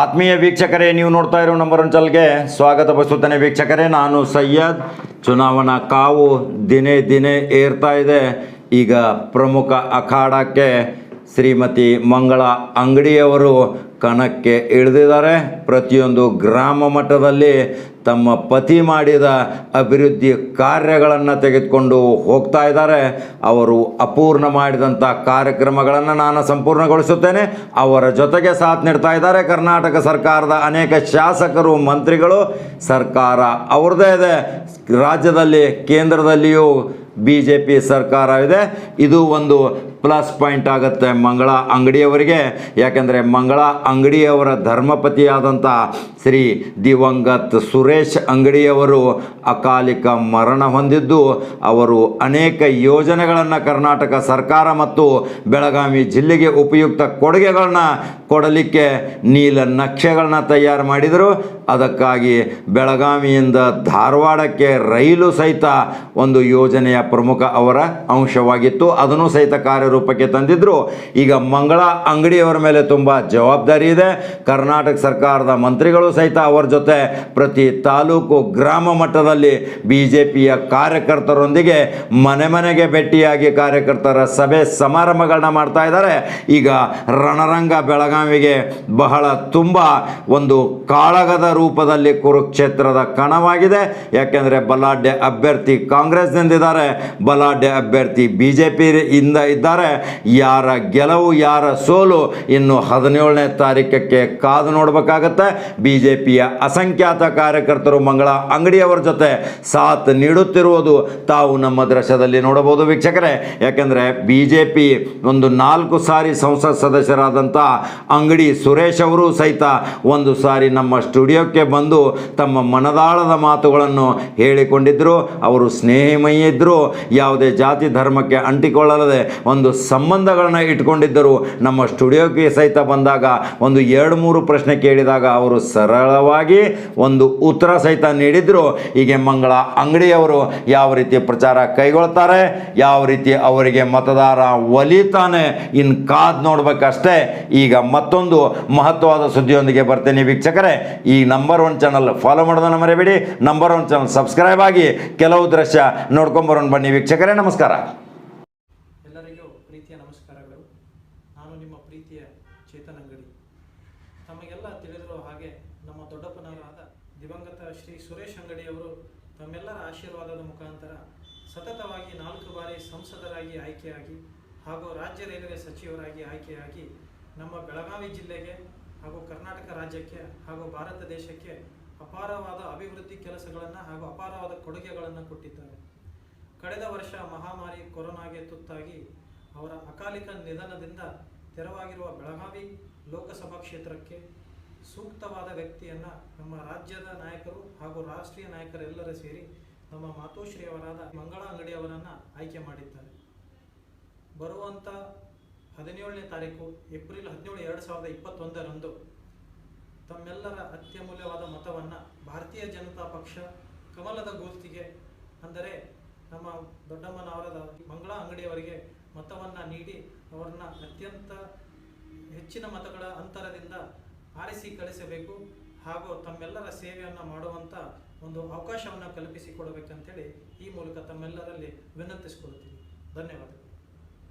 ಆತ್ಮೀಯ ವೀಕ್ಷಕರೇ, ನೀವು ನೋಡ್ತಾ ಇರೋ ನಂಬರ್ ಒನ್ ಚಾನಲ್ಗೆ ಸ್ವಾಗತ ಬಯಸುತ್ತೇನೆ ವೀಕ್ಷಕರೇ, ನಾನು ಸಯ್ಯದ್ ಚುನಾವಣಾ ಕಾವು ದಿನೇ ದಿನೇ ಏರ್ತಾ ಇದೆ. ಈಗ ಪ್ರಮುಖ ಅಖಾಡಕ್ಕೆ ಶ್ರೀಮತಿ ಮಂಗಳ ಅಂಗಡಿಯವರು ಕಣಕ್ಕೆ ಇಳಿದಿದ್ದಾರೆ. ಪ್ರತಿಯೊಂದು ಗ್ರಾಮ ಮಟ್ಟದಲ್ಲಿ ತಮ್ಮ ಪತಿ ಮಾಡಿದ ಅಭಿವೃದ್ಧಿ ಕಾರ್ಯಗಳನ್ನು ತೆಗೆದುಕೊಂಡು ಹೋಗ್ತಾ ಇದ್ದಾರೆ. ಅವರು ಅಪೂರ್ಣ ಮಾಡಿದಂಥ ಕಾರ್ಯಕ್ರಮಗಳನ್ನು ನಾನು ಸಂಪೂರ್ಣಗೊಳಿಸುತ್ತೇನೆ. ಅವರ ಜೊತೆಗೆ ಸಾಥ್ ನೀಡ್ತಾ ಇದ್ದಾರೆ ಕರ್ನಾಟಕ ಸರ್ಕಾರದ ಅನೇಕ ಶಾಸಕರು, ಮಂತ್ರಿಗಳು. ಸರ್ಕಾರ ಅವ್ರದ್ದೇ ಇದೆ. ರಾಜ್ಯದಲ್ಲಿ, ಕೇಂದ್ರದಲ್ಲಿಯೂ ಬಿ ಜೆ ಪಿ ಸರ್ಕಾರ ಇದೆ. ಇದು ಒಂದು ಪ್ಲಸ್ ಪಾಯಿಂಟ್ ಆಗುತ್ತೆ ಮಂಗಳ ಅಂಗಡಿಯವರಿಗೆ. ಯಾಕೆಂದರೆ ಮಂಗಳ ಅಂಗಡಿಯವರ ಧರ್ಮಪತಿಯಾದಂಥ ಶ್ರೀ ದಿವಂಗತ್ ಸುರೇಶ್ ಅಂಗಡಿಯವರು ಅಕಾಲಿಕ ಮರಣ ಹೊಂದಿದ್ದು, ಅವರು ಅನೇಕ ಯೋಜನೆಗಳನ್ನು ಕರ್ನಾಟಕ ಸರ್ಕಾರ ಮತ್ತು ಬೆಳಗಾವಿ ಜಿಲ್ಲೆಗೆ ಉಪಯುಕ್ತ ಕೊಡುಗೆಗಳನ್ನ ಕೊಡಲಿಕ್ಕೆ ನೀಲ ನಕ್ಷೆಗಳನ್ನ ತಯಾರು ಮಾಡಿದರು. ಅದಕ್ಕಾಗಿ ಬೆಳಗಾವಿಯಿಂದ ಧಾರವಾಡಕ್ಕೆ ರೈಲು ಸಹಿತ ಒಂದು ಯೋಜನೆಯ ಪ್ರಮುಖ ಅವರ ಅಂಶವಾಗಿತ್ತು. ಅದನ್ನು ಸಹಿತ ಕಾರ್ಯರೂಪಕ್ಕೆ ತಂದಿದ್ದರು ಈಗ ಮಂಗಳ ಅಂಗಡಿಯವರ ಮೇಲೆ ತುಂಬ ಜವಾಬ್ದಾರಿ ಇದೆ. ಕರ್ನಾಟಕ ಸರ್ಕಾರದ ಮಂತ್ರಿಗಳು ಸಹಿತ ಅವರ ಜೊತೆ ಪ್ರತಿ ತಾಲೂಕು ಗ್ರಾಮ ಮಟ್ಟದಲ್ಲಿ ಬಿ ಜೆ ಪಿಯ ಕಾರ್ಯಕರ್ತರೊಂದಿಗೆ ಮನೆ ಮನೆಗೆ ಭೇಟಿಯಾಗಿ ಕಾರ್ಯಕರ್ತರ ಸಭೆ ಸಮಾರಂಭಗಳನ್ನ ಮಾಡ್ತಾ ಇದ್ದಾರೆ. ಈಗ ರಣರಂಗ ಬೆಳಗಾವಿಗೆ ಬಹಳ ತುಂಬ ಒಂದು ಕಾಳಗದ ರೂಪದಲ್ಲಿ ಕುರುಕ್ಷೇತ್ರದ ಕಣವಾಗಿದೆ. ಯಾಕೆಂದರೆ ಬಲಾಢ್ಯ ಅಭ್ಯರ್ಥಿ ಕಾಂಗ್ರೆಸ್ನಿಂದಿದ್ದಾರೆ. ಬಲಾಢ್ಯ ಅಭ್ಯರ್ಥಿ ಬಿ ಜೆ ಪಿ ಇಂದ ಇದ್ದಾರೆ. ಯಾರ ಗೆಲುವು, ಯಾರ ಸೋಲು ಇನ್ನು ಹದಿನೇಳನೇ ತಾರೀಕಕ್ಕೆ ಕಾದು ನೋಡಬೇಕಾಗತ್ತೆ. ಬಿ ಜೆ ಪಿಯ ಅಸಂಖ್ಯಾತ ಕಾರ್ಯಕರ್ತರು ಮಂಗಳ ಅಂಗಡಿಯವರ ಜೊತೆ ಸಾಥ್ ನೀಡುತ್ತಿರುವುದು ತಾವು ನಮ್ಮ ದೃಶ್ಯದಲ್ಲಿ ನೋಡಬಹುದು ವೀಕ್ಷಕರೇ. ಯಾಕೆಂದರೆ ಬಿ ಜೆ ಪಿ ಒಂದು ನಾಲ್ಕು ಸಾರಿ ಸಂಸತ್ ಸದಸ್ಯರಾದಂಥ ಅಂಗಡಿ ಸುರೇಶ್ ಅವರು ಸಹಿತ ಒಂದು ಸಾರಿ ನಮ್ಮ ಸ್ಟುಡಿಯೋಕ್ಕೆ ಬಂದು ತಮ್ಮ ಮನದಾಳದ ಮಾತುಗಳನ್ನು ಹೇಳಿಕೊಂಡಿದ್ದರು ಅವರು ಸ್ನೇಹಿಮಯಿ ಇದ್ದರು ಯಾವುದೇ ಜಾತಿ ಧರ್ಮಕ್ಕೆ ಅಂಟಿಕೊಳ್ಳಲದೆ ಒಂದು ಸಂಬಂಧಗಳನ್ನ ಇಟ್ಕೊಂಡಿದ್ದರು. ನಮ್ಮ ಸ್ಟುಡಿಯೋಕ್ಕೆ ಸಹಿತ ಬಂದಾಗ ಒಂದು ಎರಡು ಮೂರು ಪ್ರಶ್ನೆ ಕೇಳಿದಾಗ ಅವರು ಸರಳವಾಗಿ ಒಂದು ಉತ್ತರ ಸಹಿತ ನೀಡಿದ್ರು. ಹೀಗೆ ಮಂಗಳ ಅಂಗಡಿಯವರು ಯಾವ ರೀತಿ ಪ್ರಚಾರ ಕೈಗೊಳ್ತಾರೆ, ಯಾವ ರೀತಿ ಅವರಿಗೆ ಮತದಾರ ಒಲಿತಾನೆ ಇನ್ನು ಕಾದ್ ನೋಡ್ಬೇಕಷ್ಟೇ. ಈಗ ಮತ್ತೊಂದು ಮಹತ್ವವಾದ ಸುದ್ದಿಯೊಂದಿಗೆ ಬರ್ತೇನೆ ವೀಕ್ಷಕರೇ. ಈ ನಂಬರ್ ಒನ್ ಚಾನಲ್ ಫಾಲೋ ಮಾಡೋದನ್ನು ಮರೆಯಬೇಡಿ ನಂಬರ್ ಒನ್ ಚಾನಲ್ ಸಬ್ಸ್ಕ್ರೈಬ್ ಆಗಿ ಕೆಲವು ದೃಶ್ಯ ನೋಡ್ಕೊಂಬರೋಣ ಬನ್ನಿ ವೀಕ್ಷಕರೇ, ನಮಸ್ಕಾರ. ಎಲ್ಲರಿಗೂ ಪ್ರೀತಿಯ ನಮಸ್ಕಾರಗಳು. ನಾನು ನಿಮ್ಮ ಪ್ರೀತಿಯ ಚೇತನ್ ಅಂಗಡಿ. ತಮಗೆಲ್ಲ ತಿಳಿದಿರುವ ಹಾಗೆ ನಮ್ಮ ದೊಡ್ಡಪ್ಪನವರಾದ ದಿವಂಗತ ಶ್ರೀ ಸುರೇಶ್ ಅಂಗಡಿಯವರು ತಮ್ಮೆಲ್ಲರ ಆಶೀರ್ವಾದದ ಮುಖಾಂತರ ಸತತವಾಗಿ ನಾಲ್ಕು ಬಾರಿ ಸಂಸದರಾಗಿ ಆಯ್ಕೆಯಾಗಿ ಹಾಗೂ ರಾಜ್ಯ ರೈಲ್ವೆ ಸಚಿವರಾಗಿ ಆಯ್ಕೆಯಾಗಿ ನಮ್ಮ ಬೆಳಗಾವಿ ಜಿಲ್ಲೆಗೆ ಹಾಗೂ ಕರ್ನಾಟಕ ರಾಜ್ಯಕ್ಕೆ ಹಾಗೂ ಭಾರತ ದೇಶಕ್ಕೆ ಅಪಾರವಾದ ಅಭಿವೃದ್ಧಿ ಕೆಲಸಗಳನ್ನು ಹಾಗೂ ಅಪಾರವಾದ ಕೊಡುಗೆಗಳನ್ನು ಕೊಟ್ಟಿದ್ದಾರೆ. ಕಳೆದ ವರ್ಷ ಮಹಾಮಾರಿ ಕೊರೋನಾಗೆ ತುತ್ತಾಗಿ ಅವರ ಅಕಾಲಿಕ ನಿಧನದಿಂದ ತೆರವಾಗಿರುವ ಬೆಳಗಾವಿ ಲೋಕಸಭಾ ಕ್ಷೇತ್ರಕ್ಕೆ ಸೂಕ್ತವಾದ ವ್ಯಕ್ತಿಯನ್ನು ನಮ್ಮ ರಾಜ್ಯದ ನಾಯಕರು ಹಾಗೂ ರಾಷ್ಟ್ರೀಯ ನಾಯಕರೆಲ್ಲರೂ ಸೇರಿ ನಮ್ಮ ಮಾತೋಶ್ರೀಯವರಾದ ಮಂಗಳ ಅಂಗಡಿಯವರನ್ನು ಆಯ್ಕೆ ಮಾಡಿದ್ದಾರೆ. ಬರುವಂಥ ಹದಿನೇಳನೇ ತಾರೀಕು, ಏಪ್ರಿಲ್ ಹದಿನೇಳು, ಎರಡು ಸಾವಿರದ ಇಪ್ಪತ್ತೊಂದರಂದು ತಮ್ಮೆಲ್ಲರ ಅತ್ಯಮೂಲ್ಯವಾದ ಮತವನ್ನು ಭಾರತೀಯ ಜನತಾ ಪಕ್ಷ ಕಮಲದ ಗುರುತಿಗೆ ಅಂದರೆ ನಮ್ಮ ದೊಡ್ಡಮ್ಮನವರದ ಮಂಗಳ ಅಂಗಡಿಯವರಿಗೆ ಮತವನ್ನು ನೀಡಿ ಅವರನ್ನ ಅತ್ಯಂತ ಹೆಚ್ಚಿನ ಮತಗಳ ಅಂತರದಿಂದ ಆರಿಸಿ ಕಳಿಸಬೇಕು ಹಾಗೂ ತಮ್ಮೆಲ್ಲರ ಸೇವೆಯನ್ನು ಮಾಡುವಂಥ ಒಂದು ಅವಕಾಶವನ್ನು ಕಲ್ಪಿಸಿಕೊಡಬೇಕಂತೇಳಿ ಈ ಮೂಲಕ ತಮ್ಮೆಲ್ಲರಲ್ಲಿ ವಿನಂತಿಸಿಕೊಳ್ಳುತ್ತೀನಿ. ಧನ್ಯವಾದ